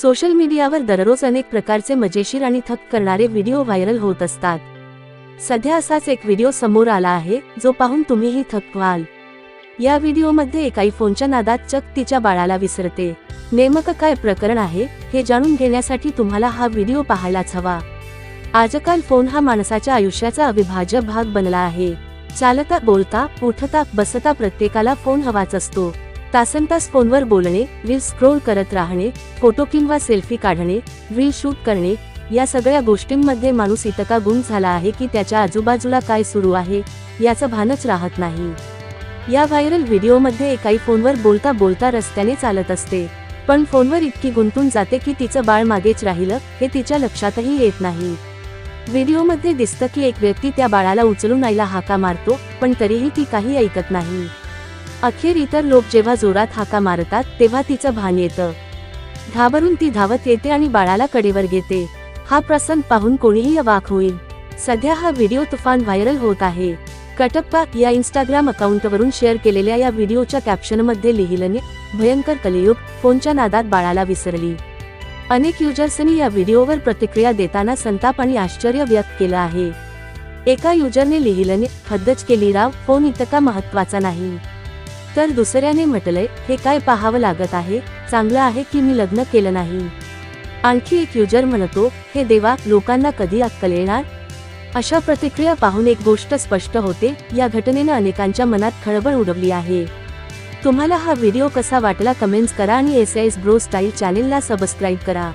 Social मीडियावर दररोज अनेक प्रकारचे मजेशीर आणि थक करणारे व्हिडिओ व्हायरल होत असतात. सध्या असाच एक व्हिडिओ समोर आला आहे जो पाहून तुम्हीही थक व्हाल. या व्हिडिओमध्ये एक आईफोनच्या नादात चक तिच्या बाळाला विसरते. नेमकं काय प्रकरण आहे हे जाणून घेण्यासाठी तुम्हाला हा व्हिडिओ पाहायलाच हवा. आजकाल फोन हा माणसाच्या आयुष्याचा अविभाज्य भाग बनला आहे. चालता बोलता उठता बसता प्रत्येकाला फोन हवाच असतो. तासन तास फोनवर बोलणे रील स्क्रोल करत राहणे फोटो किंवा सेल्फी काढणे रील शूट करणे या सगळ्या गोष्टींमध्ये माणूस इतका गुंग झाला आहे की त्याच्या आजूबाजूला काय सुरू आहे याचं भानच राहत नाही. या व्हायरल व्हिडिओमध्ये एकाई फोनवर बोलता बोलता रस्त्याने चालत असते पण फोनवर इतकी गुंतून जाते की तिचं बाळ मागेच राहिलं हे तिच्या लक्षातही येत नाही. व्हिडिओमध्ये दिसतं की एक व्यक्ती त्या बाळाला उचलून आईला हाका मारतो पण तरीही ती काही ऐकत नाही. अखेर इतर लोक जेव्हा जोरात हाका मारतात तेव्हा तिचं भान येतं. घाबरून ती धावत येते आणि बाळाला कडेवर घेते. हा प्रसंग पाहून कोणीही अवाक होईल. सध्या हा व्हिडिओ तुफान व्हायरल होत आहे. कटप्पा या इंस्टाग्राम अकाउंटवरून शेअर केलेल्या या व्हिडिओच्या कॅप्शनमध्ये लिहिलंने भयंकर कलियुग फोनच्या नादात बाळाला विसरली. अनेक युजर्सनी या व्हिडिओवर प्रतिक्रिया देताना संताप आणि आश्चर्य व्यक्त केलं आहे. एका युजरने लिहिलंने हद्दच केली राव फोन इतका महत्त्वाचा नाही. तर दुसऱ्याने म्हटलंय हे काय पाहावं लागत आहे? चांगलं आहे की मी लग्न केलं नाही? आणखी एक युजर म्हणतो हे देवा लोकांना कधी अक्कल येणार? अशा प्रतिक्रिया पाहून एक गोष्ट स्पष्ट होते या घटनेनं अनेकांच्या मनात खळबळ उडवली आहे. तुम्हाला हा व्हिडिओ कसा वाटला कमेंट्स करा आणि एस एस ब्रो स्टाईल चॅनेलला सबस्क्राईब करा.